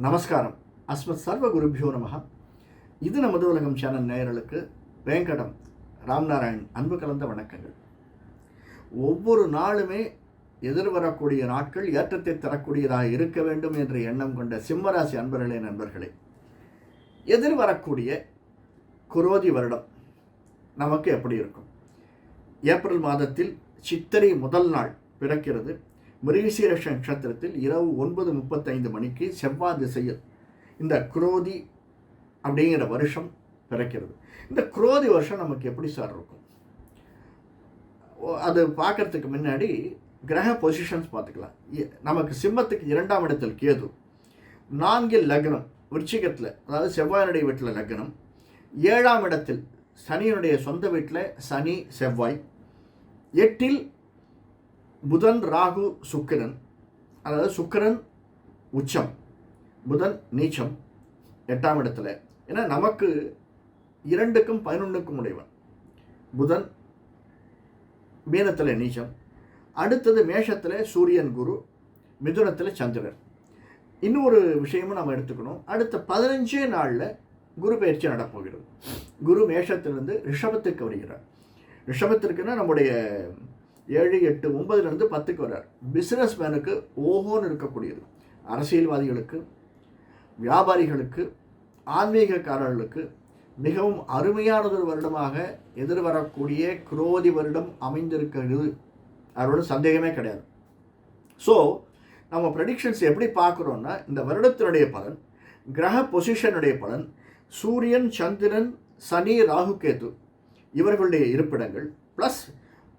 நமஸ்காரம். அஸ்மத் சர்வ குருபியோ நமஹ. இது நமது உலகம் சேனல் நேயர்களுக்கு வேங்கடம் ராம்நாராயண் அன்பு கலந்த வணக்கங்கள். ஒவ்வொரு நாளுமே எதிர்வரக்கூடிய நாட்கள் ஏற்றத்தை தரக்கூடியதாக இருக்க வேண்டும் என்ற எண்ணம் கொண்ட சிம்மராசி அன்பர்களே நண்பர்களே. எதிர்வரக்கூடிய குரோதி வருடம் நமக்கு எப்படி இருக்கும்? ஏப்ரல் மாதத்தில் சித்திரை முதல் நாள் பிறக்கிறது. மிருகசீரஷ நட்சத்திரத்தில் இரவு ஒன்பது முப்பத்தைந்து மணிக்கு செவ்வாய் திசையில் இந்த குரோதி அப்படிங்கிற வருஷம் பிறக்கிறது. இந்த குரோதி வருஷம் நமக்கு எப்படி சார் இருக்கும்? அது பார்க்கறதுக்கு முன்னாடி கிரக பொசிஷன்ஸ் பார்த்துக்கலாம். நமக்கு சிம்மத்துக்கு இரண்டாம் இடத்தில் கேது நான்கில் லக்னம் விருச்சிகத்தில் அதாவது செவ்வாயினுடைய வீட்டில் லக்னம் ஏழாம் இடத்தில் சனியினுடைய சொந்த வீட்டில் சனி செவ்வாய் எட்டில் புதன் ராகு சுக்கிரன். அதாவது சுக்கிரன் உச்சம் புதன் நீச்சம் எட்டாம் இடத்துல. ஏன்னா நமக்கு இரண்டுக்கும் பதினொன்றுக்கும் உடையவன். புதன் மீனத்தில் நீச்சம் அடுத்தது மேஷத்தில் சூரியன் குரு மிதுனத்தில் சந்திரன். இன்னொரு விஷயமும் நம்ம எடுத்துக்கணும். அடுத்த பதினஞ்சே நாளில் குரு பயிற்சி நடப்போகிறது குரு மேஷத்திலிருந்து ரிஷபத்துக்கு வருகிறார். ரிஷபத்திற்குன்னா நம்முடைய ஏழு எட்டு ஒன்பதுலேருந்து பத்துக்கு வர்றார். பிஸ்னஸ் மேனுக்கு ஓஹோன்னு இருக்கக்கூடியது. அரசியல்வாதிகளுக்கு வியாபாரிகளுக்கு ஆன்மீகக்காரர்களுக்கு மிகவும் அருமையானதொரு வருடமாக எதிர்வரக்கூடிய குரோதி வருடம் அமைந்திருக்கிறது. அதோட சந்தேகமே கிடையாது. ஸோ நம்ம ப்ரெடிக்ஷன்ஸ் எப்படி பார்க்குறோன்னா இந்த வருடத்தினுடைய பலன் கிரக பொசிஷனுடைய பலன் சூரியன் சந்திரன் சனி ராகு கேது இவர்களுடைய இருப்பிடங்கள் ப்ளஸ்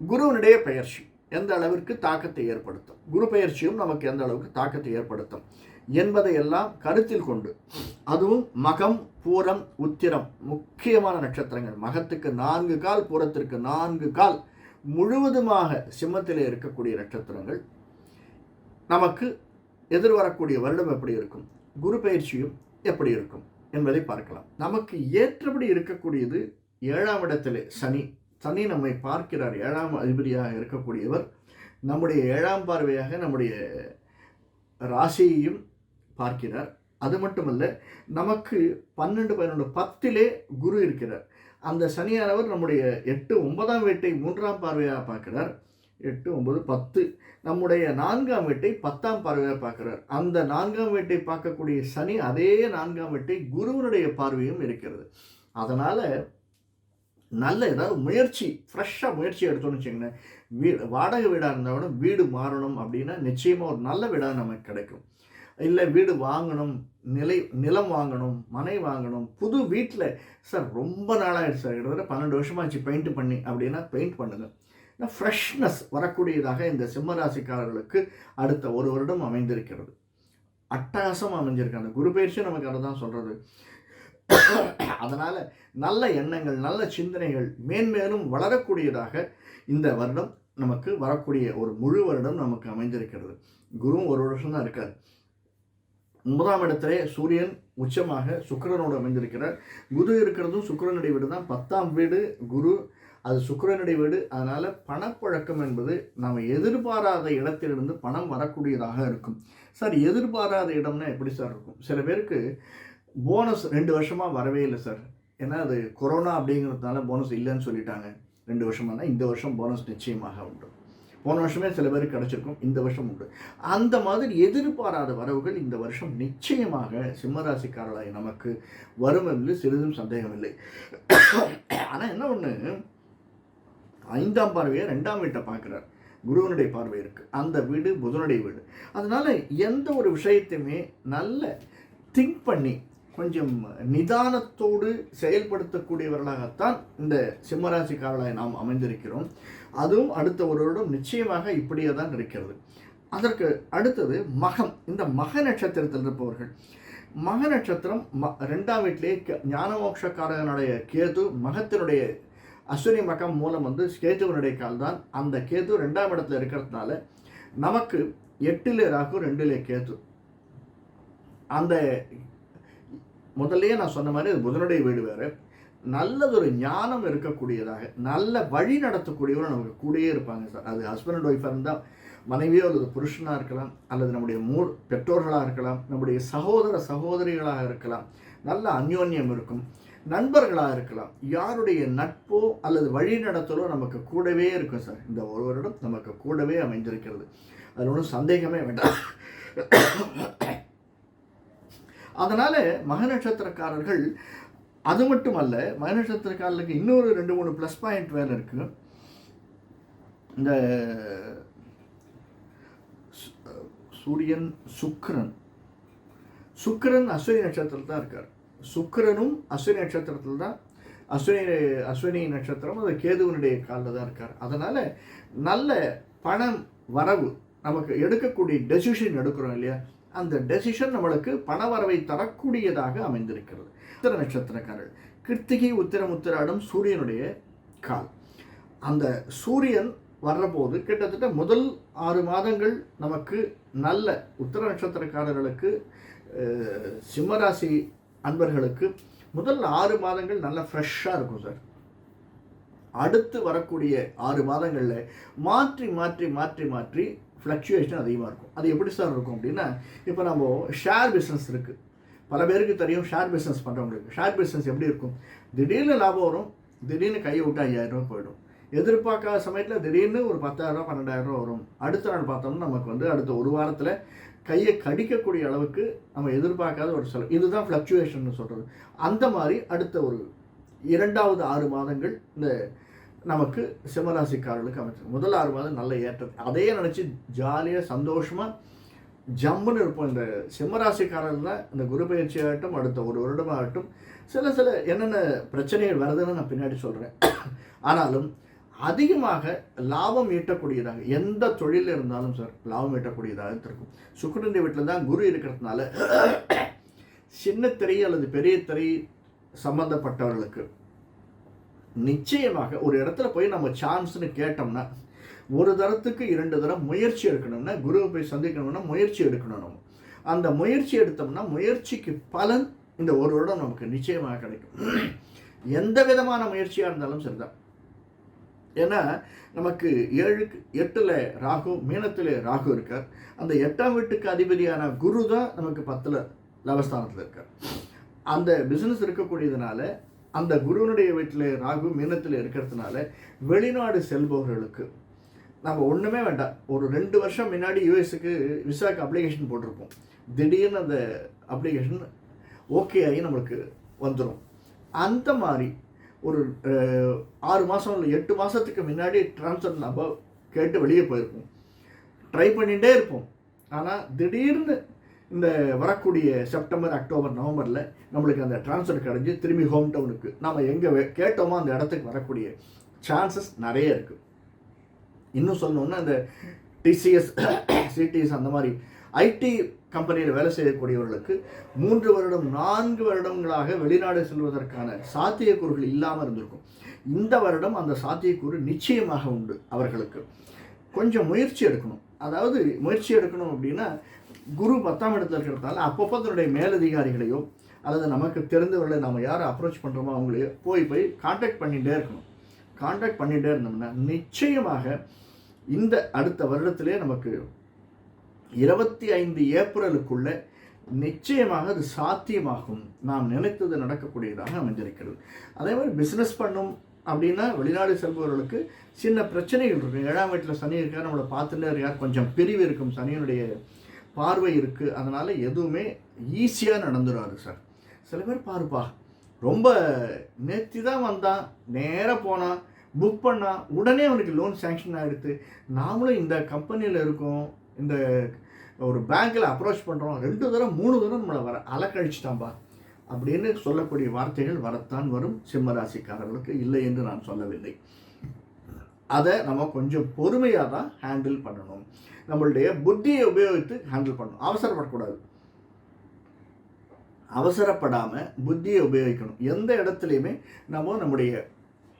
குருவினுடைய பெயர்ச்சி எந்த அளவிற்கு தாக்கத்தை ஏற்படுத்தும்? குரு பெயர்ச்சியும் நமக்கு எந்த அளவுக்கு தாக்கத்தை ஏற்படுத்தும்? என்பதையெல்லாம் கருத்தில் கொண்டு அதுவும் மகம் பூரம் உத்திரம் முக்கியமான நட்சத்திரங்கள். மகத்துக்கு நான்கு கால் பூரத்திற்கு நான்கு கால் முழுவதுமாக சிம்மத்தில் இருக்கக்கூடிய நட்சத்திரங்கள். நமக்கு எதிர்வரக்கூடிய வருடம் எப்படி இருக்கும்? குரு பயிற்சியும் எப்படி இருக்கும்? என்பதை பார்க்கலாம். நமக்கு ஏற்றபடி இருக்கக்கூடியது ஏழாம் இடத்திலே சனி. சனி நம்மை பார்க்கிறார். ஏழாம் அதிபதியாக இருக்கக்கூடியவர் நம்முடைய ஏழாம் பார்வையாக நம்முடைய ராசியையும் பார்க்கிறார். அது மட்டுமல்ல நமக்கு பன்னெண்டு பதினொன்று பத்திலே குரு இருக்கிறார். அந்த சனியானவர் நம்முடைய எட்டு ஒன்பதாம் வீட்டை மூன்றாம் பார்வையாக பார்க்கிறார். எட்டு ஒன்பது பத்து. நம்முடைய நான்காம் வீட்டை பத்தாம் பார்வையாக பார்க்கிறார். அந்த நான்காம் வீட்டை பார்க்கக்கூடிய சனி அதே நான்காம் வீட்டை குருவனுடைய பார்வையும் இருக்கிறது. அதனால் நல்ல ஏதாவது முயற்சி ஃப்ரெஷ்ஷாக முயற்சி எடுத்தோம்னு வச்சுக்கோங்களேன். வீடு வாடகை வீடாக இருந்தால் வீடு மாறணும் அப்படின்னா நிச்சயமாக ஒரு நல்ல வீடாக நமக்கு கிடைக்கும். இல்லை வீடு வாங்கணும் நிலை நிலம் வாங்கணும் மனை வாங்கணும். புது வீட்டில் சார் ரொம்ப நாளாகிடுச்சு சார். கிட்டத்தட்ட பன்னெண்டு வருஷமாச்சு பெயிண்ட் பண்ணி அப்படின்னா பெயிண்ட் பண்ணுங்கள் ஃப்ரெஷ்னஸ் வரக்கூடியதாக இந்த சிம்மராசிக்காரர்களுக்கு அடுத்த ஒரு வருடம் அமைந்திருக்கிறது. அட்டகாசம் அமைஞ்சிருக்கு. அந்த குரு பயிற்சி நமக்கு அதை தான் சொல்கிறது அதனால் நல்ல எண்ணங்கள் நல்ல சிந்தனைகள் மேன்மேலும் வளரக்கூடியதாக இந்த வருடம் நமக்கு வரக்கூடிய ஒரு முழு வருடம் நமக்கு அமைந்திருக்கிறது. குருவும் ஒரு வருஷம் தான் இருக்கார். ஒன்பதாம் இடத்திலே சூரியன் உச்சமாக சுக்கரனோடு அமைந்திருக்கிறார். குரு இருக்கிறதும் சுக்கரனுடைய வீடு தான். பத்தாம் வீடு குரு. அது சுக்கரனுடைய வீடு. அதனால் பணப்பழக்கம் என்பது நாம் எதிர்பாராத இடத்திலிருந்து பணம் வரக்கூடியதாக இருக்கும். சார் எதிர்பாராத இடம்னா எப்படி சார் இருக்கும்? சில பேருக்கு போனஸ் ரெண்டு வருஷமாக வரவே இல்லை சார் ஏன்னா அது கொரோனா அப்படிங்கிறதுனால போனஸ் இல்லைன்னு சொல்லிட்டாங்க. ரெண்டு வருஷமானா இந்த வருஷம் போனஸ் நிச்சயமாக உண்டு. போன வருஷமே சில பேருக்கு கிடச்சிருக்கும் இந்த வருஷம் உண்டு. அந்த மாதிரி எதிர்பாராத வரவுகள் இந்த வருஷம் நிச்சயமாக சிம்மராசிக்காரர்களாய் நமக்கு வரும் என்று சிறிதும் சந்தேகம் இல்லை. ஆனால் என்ன ஒன்று ஐந்தாம் பார்வையை ரெண்டாம் வீட்டை பார்க்குறார். குருவனுடைய பார்வை இருக்குது அந்த வீடு புதனுடைய வீடு. அதனால் எந்த ஒரு விஷயத்தையுமே நல்ல திங்க் பண்ணி கொஞ்சம் நிதானத்தோடு செயல்படுத்தக்கூடியவர்களாகத்தான் இந்த சிம்மராசிக்காரர்களாய் நாம் அமைந்திருக்கிறோம். அதுவும் அடுத்த ஒரு வருடம் நிச்சயமாக இப்படியே தான் இருக்கிறது. அதற்கு அடுத்தது மகம். இந்த மக நட்சத்திரத்தில் இருப்பவர்கள். மக நட்சத்திரம் ம ரெண்டாம் வீட்டிலே க- ஞானமோட்சக்காரனுடைய கேது மகத்தினுடைய அஸ்வினி மகம் மூலம் வந்து கேதுவனுடைய கால் தான் அந்த கேது ரெண்டாம் இடத்துல இருக்கிறதுனால நமக்கு எட்டிலே ராகு ரெண்டிலே கேது. அந்த முதல்லயே நான் சொன்ன மாதிரி அது புதனுடைய வீடு வேறு. நல்லதொரு ஞானம் இருக்கக்கூடியதாக நல்ல வழி நடத்தக்கூடியவரும் நமக்கு கூடயே இருப்பாங்க சார். அது ஹஸ்பண்ட் அண்ட் ஒய்ஃபாக இருந்தால் மனைவியோ அல்லது புருஷனாக இருக்கலாம் அல்லது நம்முடைய மூ பெற்றோர்களாக இருக்கலாம் நம்முடைய சகோதர சகோதரிகளாக இருக்கலாம் நல்ல அந்யோன்யம் இருக்கும் நண்பர்களாக இருக்கலாம் யாருடைய நட்போ அல்லது வழிநடத்தலோ நமக்கு கூடவே இருக்கும் சார். இந்த ஒரு வருடம் நமக்கு கூடவே அமைந்திருக்கிறது. அதில் ஒன்றும் சந்தேகமே வேண்டாம். அதனால் மக நட்சத்திரக்காரர்கள் அது மட்டும் அல்ல மக நட்சத்திரக்காரர்களுக்கு இன்னொரு ரெண்டு மூணு ப்ளஸ் பாயிண்ட் வேறு இருக்குது இந்த சூரியன் சுக்கரன். சுக்கரன் அஸ்வினி நட்சத்திரத்தில் தான் இருக்கார். சுக்கரனும் அஸ்வினி நட்சத்திரத்தில் தான் அஸ்வினி அஸ்வினி நட்சத்திரம் அது கேதுவனுடைய காலில் தான் இருக்கார். அதனால் நல்ல பணம் வரவு நமக்கு எடுக்கக்கூடிய டெசிஷன் எடுக்கிறோம் இல்லையா? அந்த டெசிஷன் நம்மளுக்கு பணவரவை தரக்கூடியதாக அமைந்திருக்கிறது. உத்திர நட்சத்திரக்காரர்கள் கிருத்திகை உத்திரம் உத்திராடம் சூரியனுடைய கால். அந்த சூரியன் வர்றபோது கிட்டத்தட்ட முதல் ஆறு மாதங்கள் நமக்கு நல்ல உத்திர நட்சத்திரக்காரர்களுக்கு சிம்மராசி அன்பர்களுக்கு முதல் ஆறு மாதங்கள் நல்ல ஃப்ரெஷ்ஷாக இருக்கும் சார். அடுத்து வரக்கூடிய ஆறு மாதங்களில் மாற்றி மாற்றி மாற்றி மாற்றி ஃப்ளக்சுவேஷன் அதிகமாக இருக்கும். அது எப்படி சார் இருக்கும் அப்படின்னா இப்போ நம்ம ஷேர் பிஸ்னஸ் இருக்குது பல பேருக்கு தெரியும் ஷேர் பிஸ்னஸ் பண்ணுறவங்களுக்கு ஷேர் பிஸ்னஸ் எப்படி இருக்கும்? திடீர்னு லாபம் வரும். திடீர்னு கையை விட்டு ஐயாயிரரூபா போயிடும். எதிர்பார்க்காத சமயத்தில் திடீர்னு ஒரு பத்தாயிரரூபா பன்னெண்டாயிரம் ரூபா வரும். அடுத்த நாள் பார்த்தோம்னா நமக்கு வந்து அடுத்த ஒரு வாரத்தில் கையை கடிக்கக்கூடிய அளவுக்கு நம்ம எதிர்பார்க்காத ஒரு செலவு. இதுதான் ஃப்ளக்சுவேஷன் சொல்கிறது அந்த மாதிரி அடுத்த ஒரு இரண்டாவது ஆறு மாதங்கள் இந்த நமக்கு சிம்மராசிக்காரர்களுக்கு அமைச்சு முதல் ஆறு மாதம் நல்ல ஏற்றம். அதையே நினச்சி ஜாலியாக சந்தோஷமாக ஜம்முன்னு இருப்போம். இந்த சிம்மராசிக்காரர்கள் இந்த குரு பயிற்சி ஆகட்டும் அடுத்த ஒரு வருடமாகட்டும் சில சில என்னென்ன பிரச்சனைகள் வருதுன்னு நான் பின்னாடி சொல்கிறேன் ஆனாலும் அதிகமாக லாபம் ஈட்டக்கூடியதாக எந்த தொழிலில் இருந்தாலும் சார் லாபம் ஈட்டக்கூடியதாக இருக்கும். சுக்கரனுடைய வீட்டில் தான் குரு இருக்கிறதுனால சின்ன திரை அல்லது பெரிய திரை சம்மந்தப்பட்டவர்களுக்கு நிச்சயமாக ஒரு இடத்துல போய் நம்ம சான்ஸ்னு கேட்டோம்னா ஒரு தரத்துக்கு இரண்டு தரம் முயற்சி எடுக்கணும்னா குருவை போய் சந்திக்கணும்னா முயற்சி எடுக்கணும். நம்ம அந்த முயற்சி எடுத்தோம்னா முயற்சிக்கு பலன் இந்த ஒரு வருடம் நமக்கு நிச்சயமாக கிடைக்கும். எந்த விதமான முயற்சியாக இருந்தாலும் சரிதான். ஏன்னா நமக்கு ஏழுக்கு எட்டில் ராகு மீனத்தில் ராகு இருக்கார். அந்த எட்டாம் வீட்டுக்கு அதிபதியான குரு தான் நமக்கு பத்தில் லவஸ்தானத்தில் இருக்கார். அந்த பிஸ்னஸ் இருக்கக்கூடியதுனால அந்த குருவனுடைய வீட்டில் ராகு மீனத்தில் இருக்கிறதுனால வெளிநாடு செல்பவர்களுக்கு நம்ம ஒன்றுமே வேண்டாம். ஒரு ரெண்டு வருஷம் முன்னாடி யூஎஸுக்கு விசாக்கு அப்ளிகேஷன் போட்டிருப்போம். திடீர்னு அந்த அப்ளிகேஷன் ஓகே ஆகி நம்மளுக்கு வந்துடும் அந்த மாதிரி ஒரு ஆறு மாதம் இல்லை எட்டு மாதத்துக்கு முன்னாடி ட்ரான்ஸ்ஃபர் நம்ம கேட்டு வெளியே போயிருப்போம். ட்ரை பண்ணிகிட்டே இருப்போம். ஆனால் திடீர்னு இந்த வரக்கூடிய செப்டம்பர் அக்டோபர் நவம்பரில் நம்மளுக்கு அந்த ட்ரான்ஸ்ஃபர் கிடைஞ்சி திரும்பி ஹோம் டவுனுக்கு நம்ம எங்கே கேட்டோமோ அந்த இடத்துக்கு வரக்கூடிய சான்சஸ் நிறைய இருக்குது இன்னும் சொல்லணுன்னா இந்த டிசிஎஸ் சிடிஎஸ் அந்த மாதிரி ஐடி கம்பெனியில் வேலை செய்யக்கூடியவர்களுக்கு மூன்று வருடம் நான்கு வருடங்களாக வெளிநாடு செல்வதற்கான சாத்தியக்கூறுகள் இல்லாமல் இருந்திருக்கும். இந்த வருடம் அந்த சாத்தியக்கூறு நிச்சயமாக உண்டு அவர்களுக்கு. கொஞ்சம் முயற்சி எடுக்கணும். அதாவது முயற்சி எடுக்கணும் அப்படின்னா குரு பத்தாம் இடத்துல இருக்கிறதால அப்பப்போ தன்னுடைய மேலதிகாரிகளையோ அல்லது நமக்கு தெரிந்தவர்களை நம்ம யாரை அப்ரோச் பண்ணுறோமோ அவங்களையோ போய் போய் காண்டாக்ட் பண்ணிகிட்டே இருக்கணும். காண்டாக்ட் பண்ணிகிட்டே இருந்தோம்னா நிச்சயமாக இந்த அடுத்த வருடத்திலே நமக்கு இருபத்தி ஐந்து ஏப்ரலுக்குள்ளே நிச்சயமாக அது சாத்தியமாகும். நாம் நினைத்தது நடக்கக்கூடியதாக அமைஞ்சிருக்கிறது அதே மாதிரி பிஸ்னஸ் பண்ணும் அப்படின்னா வெளிநாடு செல்பவர்களுக்கு சின்ன பிரச்சனைகள் இருக்கும். ஏழாம் வீட்டில் சனி இருக்கார் நம்மளை பார்த்துட்டே இருக்கார் கொஞ்சம் பிரிவு இருக்கும். சனியினுடைய பார்வை இருக்குது அதனால் எதுவுமே ஈஸியாக நடந்துடாது சார். சில பேர் பாருப்பா ரொம்ப நேற்று தான் வந்தான் நேராக போனான் புக் பண்ணால் உடனே அவனுக்கு லோன் சேங்ஷன் ஆகிடுது நாமளும் இந்த கம்பெனியில் இருக்கோம் இந்த ஒரு பேங்க்கில் அப்ரோச் பண்ணுறோம் ரெண்டு தரம் மூணு தரம் நம்மளை வர அலக்கழிச்சிட்டாம்பா அப்படின்னு சொல்லக்கூடிய வார்த்தைகள் வரத்தான் வரும். சிம்மராசிக்காரர்களுக்கு இல்லை என்று நான் சொல்லவில்லை. அதை நம்ம கொஞ்சம் பொறுமையாக தான் ஹேண்டில் பண்ணணும். நம்மளுடைய புத்தியை உபயோகித்து ஹேண்டில் பண்ணணும். அவசரப்படக்கூடாது. அவசரப்படாமல் புத்தியை உபயோகிக்கணும். எந்த இடத்துலையுமே நம்ம நம்முடைய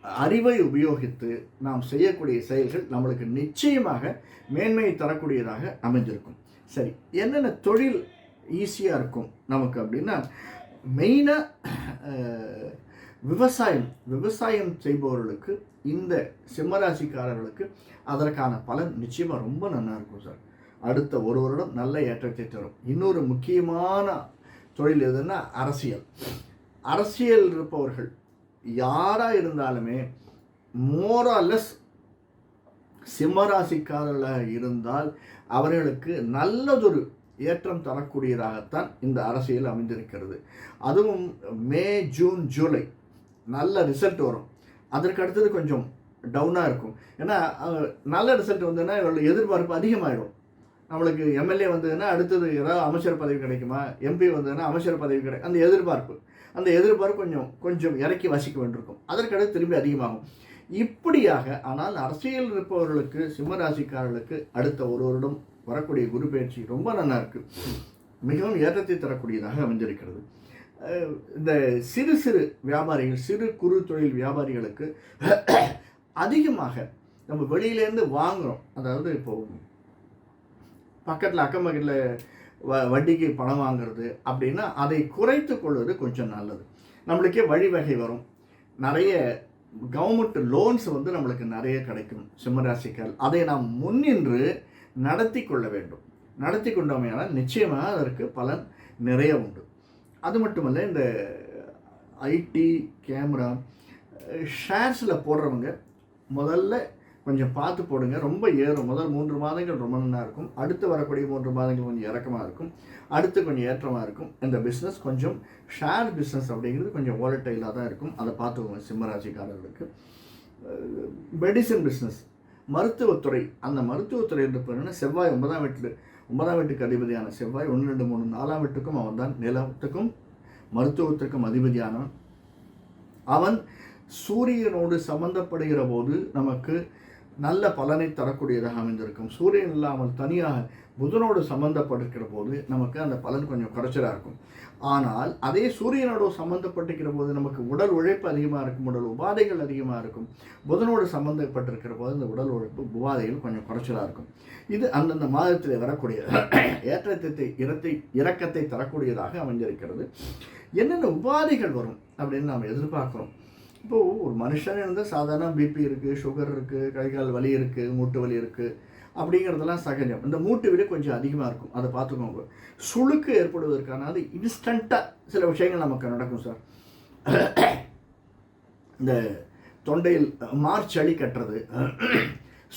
அறிவை உபயோகித்து நாம் செய்யக்கூடிய செயல்கள் நம்மளுக்கு நிச்சயமாக மேன்மையை தரக்கூடியதாக அமைஞ்சிருக்கும். சரி என்னென்ன தொழில் ஈஸியாக இருக்கும் நமக்கு அப்படின்னா மெயினாக விவசாயம். விவசாயம் செய்பவர்களுக்கு இந்த சிம்மராசிக்காரர்களுக்கு அதற்கான பலன் நிச்சயமாக ரொம்ப நல்லா இருக்கும் சார். அடுத்த ஒரு வருடம் நல்ல ஏற்றத்தை தரும். இன்னொரு முக்கியமான தொழில் எதுன்னா அரசியல். அரசியல் இருப்பவர்கள் யாராக இருந்தாலுமே மோரலஸ் சிம்மராசிக்காரர்களாக இருந்தால் அவர்களுக்கு நல்லதொரு ஏற்றம் தரக்கூடியதாகத்தான் இந்த அரசியல் அமைந்திருக்கிறது. அதுவும் மே ஜூன் ஜூலை நல்ல ரிசல்ட் வரும். அதற்கு அடுத்தது கொஞ்சம் டவுனாக இருக்கும். ஏன்னா நல்ல ரிசல்ட் வந்ததுன்னா இவர்கள் எதிர்பார்ப்பு அதிகமாகிடும் நம்மளுக்கு எம்எல்ஏ வந்ததுன்னா அடுத்தது ஏதாவது அமைச்சர் பதவி கிடைக்குமா? எம்பி வந்ததுன்னா அமைச்சர் பதவி கிடைக்கும் அந்த எதிர்பார்ப்பு. அந்த எதிர்பார்ப்பு கொஞ்சம் கொஞ்சம் இறக்கி வசிக்க வேண்டியிருக்கும். அதற்கடுத்து திரும்பி அதிகமாகும். இப்படியாக ஆனால் அரசியல் இருப்பவர்களுக்கு சிம்மராசிக்காரர்களுக்கு அடுத்த ஒரு வருடம் வரக்கூடிய குரு பயிற்சி ரொம்ப நல்லா இருக்கு. மிகவும் ஏற்றத்தை தரக்கூடியதாக அமைந்திருக்கிறது. அஹ் இந்த சிறு சிறு வியாபாரிகள் சிறு குறு தொழில் வியாபாரிகளுக்கு அதிகமாக நம்ம வெளியிலேருந்து வாங்குறோம். அதாவது இப்போ பக்கத்தில் அக்கம் பக்கத்தில் வ வட்டிக்கு பணம் வாங்குறது அப்படின்னா அதை குறைத்து கொள்வது கொஞ்சம் நல்லது. நம்மளுக்கே வழிவகை வரும். நிறைய கவர்மெண்ட் லோன்ஸ் வந்து நம்மளுக்கு நிறைய கிடைக்கும். சிம்மராசிக்கால் அதை நாம் முன்னின்று நடத்தி கொள்ள வேண்டும். நடத்தி கொண்டோமையானால் நிச்சயமாக அதற்கு பலன் நிறைய உண்டு. அது மட்டுமல்ல இந்த ஐடி கேமரா ஷேர்ஸில் போடுறவங்க முதல்ல கொஞ்சம் பார்த்து போடுங்க. ரொம்ப ஏறும். முதல் மூன்று மாதங்கள் ரொம்ப நல்லா இருக்கும். அடுத்து வரக்கூடிய மூன்று மாதங்கள் கொஞ்சம் இறக்கமாக இருக்கும். அடுத்து கொஞ்சம் ஏற்றமாக இருக்கும். இந்த பிஸ்னஸ் கொஞ்சம் ஷேர் பிஸ்னஸ் அப்படிங்கிறது கொஞ்சம் வாலட்டைலாக தான் இருக்கும். அதை பார்த்துக்கோங்க சிம்மராசிக்காரர்களுக்கு. மெடிசன் பிஸ்னஸ் மருத்துவத்துறை. அந்த மருத்துவத்துறை என்று பாருங்கன்னா செவ்வாய் ஒன்பதாம் வீட்டில் ஒன்பதாம் வீட்டுக்கு அதிபதியான செவ்வாய் ஒன்று ரெண்டு மூணு நாலாம் வீட்டுக்கும் அவன் தான் நிலத்துக்கும் மருத்துவத்திற்கும் அதிபதியானவன். அவன் சூரியனோடு சம்பந்தப்படுகிற போது நமக்கு நல்ல பலனை தரக்கூடியதாக அமைந்திருக்கும். சூரியன் இல்லாமல் தனியாக புதனோடு சம்பந்தப்பட்டிருக்கிற போது நமக்கு அந்த பலன் கொஞ்சம் குறைச்சலாக இருக்கும். ஆனால் அதே சூரியனோடு சம்பந்தப்பட்டிருக்கிற போது நமக்கு உடல் உழைப்பு அதிகமாக இருக்கும் உடல் உபாதைகள் அதிகமாக இருக்கும். புதனோடு சம்பந்தப்பட்டிருக்கிற போது இந்த உடல் உழைப்பு உபாதைகள் கொஞ்சம் குறைச்சலாக இருக்கும். இது அந்தந்த மாதத்தில் வரக்கூடிய ஏற்றத்தை இரத்தை இறக்கத்தை தரக்கூடியதாக அமைந்திருக்கிறது. என்னென்ன உபாதைகள் வரும் அப்படின்னு நாம் எதிர்பார்க்குறோம். இப்போது ஒரு மனுஷன் இருந்தால் சாதாரண பிபி இருக்குது சுகர் இருக்குது கை கால் வலி இருக்குது மூட்டு வலி இருக்குது அப்படிங்கிறதெல்லாம் சகஜம். இந்த மூட்டு வலி கொஞ்சம் அதிகமாக இருக்கும். அதை பார்த்துக்கோங்க. சுளுக்கு ஏற்படுவதற்கான அது இன்ஸ்டண்ட்டாக சில விஷயங்கள் நமக்கு நடக்கும் சார். இந்த தொண்டையில் மார்ச் அடி கட்டுறது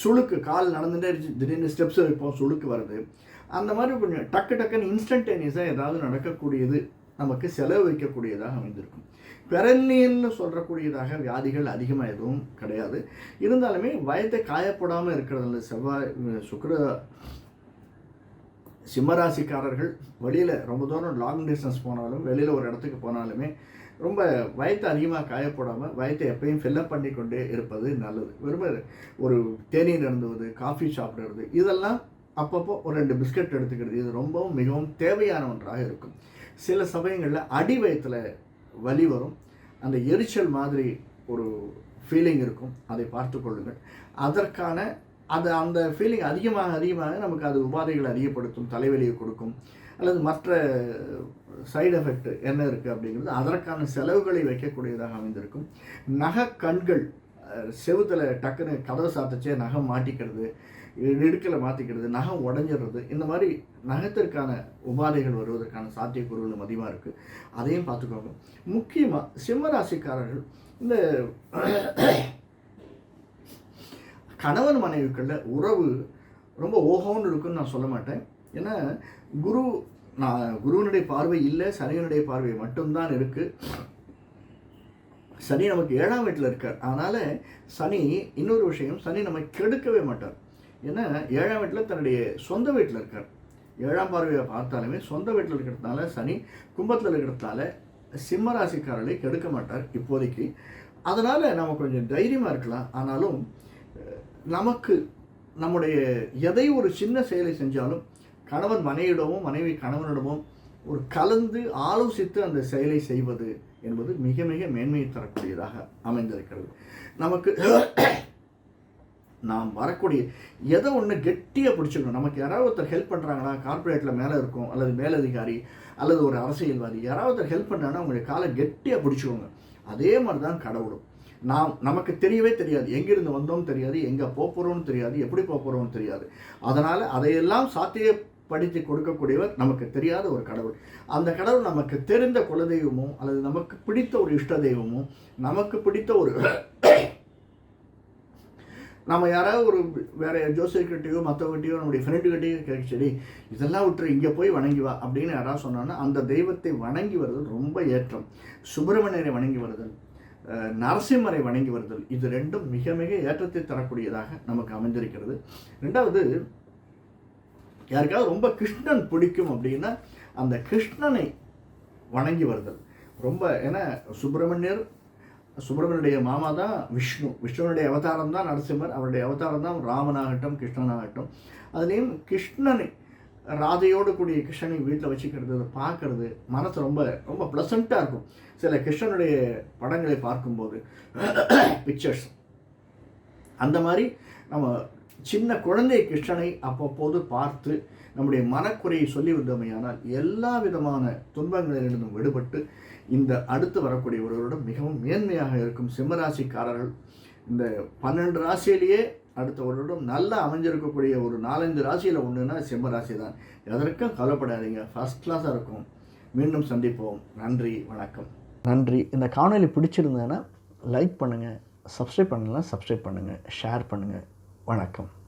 சுளுக்கு கால் நடந்துகிட்டே இருந்துச்சு திடீர்னு ஸ்டெப்ஸ் வைப்போம் சுளுக்கு வருது. அந்த மாதிரி கொஞ்சம் டக்கு டக்குன்னு இன்ஸ்டன்டேனியஸாக ஏதாவது நடக்கக்கூடியது நமக்கு செலவு வைக்கக்கூடியதாக அமைந்திருக்கும். பெரன்னியல்னு சொல்கிறக்கூடியதாக வியாதிகள் அதிகமாக எதுவும் கிடையாது. இருந்தாலுமே வயத்தை காயப்படாமல் இருக்கிறதுல செவ்வாய் சுக்கர சிம்மராசிக்காரர்கள் வெளியில் ரொம்ப தூரம் லாங் டிஸ்டன்ஸ் போனாலும் வெளியில் ஒரு இடத்துக்கு போனாலுமே ரொம்ப வயத்தை அதிகமாக காயப்படாமல் வயத்தை எப்பயும் ஃபில்லப் பண்ணி கொண்டே இருப்பது நல்லது. வெறும் ஒரு தேநீர் அருந்துவது காஃபி சாப்பிடுறது இதெல்லாம் அப்பப்போ ஒரு ரெண்டு பிஸ்கட் எடுத்துக்கிறது. இது ரொம்பவும் மிகவும் தேவையான ஒன்றாக இருக்கும். சில சமயங்களில் அடி வயத்தில் வலி வரும். அந்த எரிச்சல் மாதிரி ஒரு ஃபீலிங் இருக்கும். அதை பார்த்து கொள்ளுங்கள். அதற்கான அது அந்த ஃபீலிங் அதிகமாக அதிகமாக நமக்கு அது உபாதைகளை அதிகப்படுத்தும் தலைவலியை கொடுக்கும் அல்லது மற்ற சைடு எஃபெக்ட் என்ன இருக்குது அப்படிங்கிறது அதற்கான செலவுகளை வைக்கக்கூடியதாக அமைந்திருக்கும். நகை கண்கள் செவுத்தில் டக்குன்னு கதவை சாத்தச்சே நகம் மாட்டிக்கிறது நெடுக்கலை மாற்றிக்கிறது நகம் உடஞ்சிடுறது இந்த மாதிரி நகத்திற்கான உபாதைகள் வருவதற்கான சாத்தியக்கூறுகளும் அதிகமாக இருக்குது அதையும் பார்த்துக்கோங்க. முக்கியமாக சிம்மராசிக்காரர்கள் இந்த கணவன் மனைவிக்குள்ள உறவு ரொம்ப ஓகோன்னு இருக்குன்னு நான் சொல்ல மாட்டேன். ஏன்னா குரு நான் குருவனுடைய பார்வை இல்லை சனியனுடைய பார்வை மட்டும்தான் இருக்குது சனி நமக்கு ஏழாம் வீட்டில் இருக்கார். அதனால் சனி இன்னொரு விஷயம் சனி நம்ம கெடுக்கவே மாட்டார். ஏன்னா ஏழாம் வீட்டில் தன்னுடைய சொந்த வீட்டில் இருக்கார். ஏழாம் பார்வையை பார்த்தாலுமே சொந்த வீட்டில் இருக்கிறதுனால சனி கும்பத்தில் இருக்கிறதுனால சிம்ம ராசிக்காரர்களை கெடுக்க மாட்டார் இப்போதைக்கு. அதனால் நம்ம கொஞ்சம் தைரியமாக இருக்கலாம். ஆனாலும் நமக்கு நம்முடைய எதை ஒரு சின்ன செயலை செஞ்சாலும் கணவன் மனைவிடமும் மனைவி கணவனிடமும் ஒரு கலந்து ஆலோசித்து அந்த செயலை செய்வது என்பது மிக மிக மேன்மையை தரக்கூடியதாக அமைந்திருக்கிறது. நமக்கு நாம் வரக்கூடிய எதை ஒன்று கெட்டியாக பிடிச்சிக்கணும் நமக்கு யாராவது ஒருத்தர் ஹெல்ப் பண்ணுறாங்களா கார்ப்பரேட்டில் மேலே இருக்கும் அல்லது மேலதிகாரி அல்லது ஒரு அரசியல்வாதி யாராவது ஒருத்தர் ஹெல்ப் பண்ணாங்கன்னா அவங்களுடைய காலை கெட்டியாக பிடிச்சிக்கோங்க அதே மாதிரி தான் கடவுளும். நாம் நமக்கு தெரியவே தெரியாது. எங்கிருந்து வந்தோம் தெரியாது எங்கே போகிறோம்னு தெரியாது எப்படி போகிறோம்னு தெரியாது. அதனால் அதையெல்லாம் சாத்தியப்படுத்தி கொடுக்கக்கூடியவர் நமக்கு தெரியாத ஒரு கடவுள். அந்த கடவுள் நமக்கு தெரிந்த குலதெய்வமோ அல்லது நமக்கு பிடித்த ஒரு இஷ்ட தெய்வமோ நமக்கு பிடித்த ஒரு நம்ம யாராவது ஒரு வேற ஜோசியர்கிட்டையோ மற்றவர்கிட்டையோ நம்முடைய ஃப்ரெண்டுகிட்டையோ கேட்கச்சடி இதெல்லாம் விட்டுரு இங்கே போய் வணங்கி வா அப்படின்னு யாராவது சொன்னோன்னா அந்த தெய்வத்தை வணங்கி வருதல் ரொம்ப ஏற்றம். சுப்பிரமணியரை வணங்கி வருதல் நரசிம்மரை வணங்கி வருதல் இது ரெண்டும் மிக மிக ஏற்றத்தை தரக்கூடியதாக நமக்கு அமைந்திருக்கிறது. ரெண்டாவது யாருக்காவது ரொம்ப கிருஷ்ணன் பிடிக்கும் அப்படின்னா அந்த கிருஷ்ணனை வணங்கி வருதல் ரொம்ப ஏன்னா சுப்பிரமணியர் சுப்பிரமணியுடைய மாமா தான் விஷ்ணு. விஷ்ணுனுடைய அவதாரம் தான் நரசிம்மர். அவருடைய அவதாரம் தான் ராமனாகட்டும் கிருஷ்ணனாகட்டும். அதுலேயும் கிருஷ்ணனை ராதையோடு கூடிய கிருஷ்ணனை வீட்டில் வச்சுக்கிறது அதை பார்க்கறது மனசு ரொம்ப ரொம்ப ப்ளசண்ட்டாக இருக்கும். சில கிருஷ்ணனுடைய படங்களை பார்க்கும்போது பிக்சர்ஸ் அந்த மாதிரி நம்ம சின்ன குழந்தை கிருஷ்ணனை அவ்வப்போது பார்த்து நம்முடைய மனக்குறையை சொல்லி வந்தமையானால் எல்லா விதமான துன்பங்களிலிருந்தும் விடுபட்டு இந்த அடுத்து வரக்கூடிய ஒருவரிடம் மிகவும் மேன்மையாக இருக்கும். சிம்மராசிக்காரர்கள் இந்த பன்னெண்டு ராசியிலேயே அடுத்த வருடம் நல்லா அமைஞ்சிருக்கக்கூடிய ஒரு நாலஞ்சு ராசியில் ஒன்றுனா சிம்ம ராசி தான். எதற்கும் கவலைப்படாதீங்க. ஃபஸ்ட் கிளாஸாக இருக்கும். மீண்டும் சந்திப்போம். நன்றி வணக்கம். நன்றி. இந்த காணொலி பிடிச்சிருந்தேன்னா லைக் பண்ணுங்கள் சப்ஸ்கிரைப் பண்ணலாம் சப்ஸ்கிரைப் பண்ணுங்கள் ஷேர் பண்ணுங்கள் வணக்கம்.